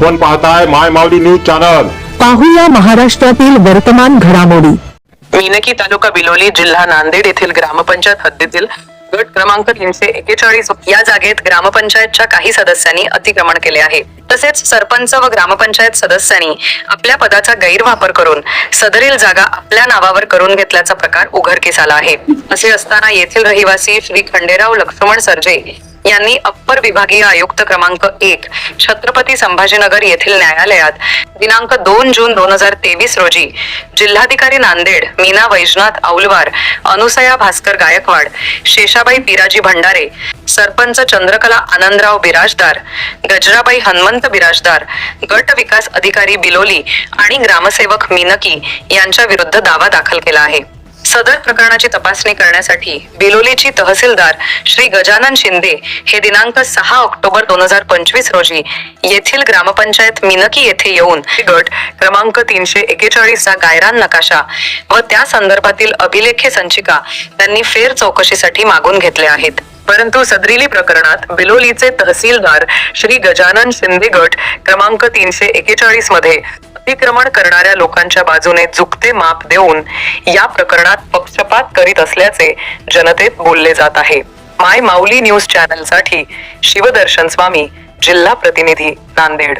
आपण पाहताय माय माऊली news channel. पाहूया महाराष्ट्रातील वर्तमान घडामोडी. मीनकी तालुका बिलोली जिल्हा नांदेड येथील ग्रामपंचायत हद्दीतील गट क्रमांक तीनशे एकेचाळीस या जागेत ग्रामपंचायतच्या काही सदस्यांनी अतिक्रमण केले आहे. तसेच सरपंच व ग्रामपंचायत सदस्यांनी आपल्या पदाचा गैरवापर करून सदरील जागा आपल्या नावावर करून घेतल्याचा प्रकार उघडकीस आला आहे. असे असताना येथील रहिवासी श्री खंडेराव लक्ष्मण सरजे यांनी अप्पर विभागीय आयुक्त क्रमांक एक छत्रपती संभाजीनगर येथील न्यायालयात दिनांक दोन जून दोन हजार तेवीस रोजी जिल्हाधिकारी नांदेड मीना वैजनाथ औलवार अनुसया भास्कर गायकवाड शेषाबाई पिराजी भंडारे सरपंच चंद्रकला आनंदराव बिराजदार गजराबाई हनुमंत बिराजदार गट विकास अधिकारी बिलोली आणि ग्रामसेवक मिनकी यांच्या विरुद्ध दावा दाखल केला आहे. सदर प्रकरणाची तपासणी करण्यासाठी बिलोलीची तहसीलदार श्री गजानन शिंदे हे दिनांक सहा ऑक्टोबर दोन हजार पंचवीस रोजी येथील ग्रामपंचायत मिनकी येथे येऊन गट क्रमांक तीनशे एकेचाळीसचा गायरान नकाशा व त्या संदर्भातील अभिलेखे संचिका त्यांनी फेर चौकशीसाठी मागून घेतले आहेत. परंतु सदरीली प्रकरणात बिलोलीचे तहसीलदार श्री गजानन शिंदे गट क्रमांक तीनशे एकेचाळीसमध्ये अतिक्रमण करणाऱ्या लोकांच्या बाजूने चुकते माप देऊन या प्रकरणात पक्षपात करीत असल्याचे जनतेत बोलले जात आहे. माय माऊली न्यूज चॅनलसाठी शिवदर्शन स्वामी जिल्हा प्रतिनिधी नांदेड.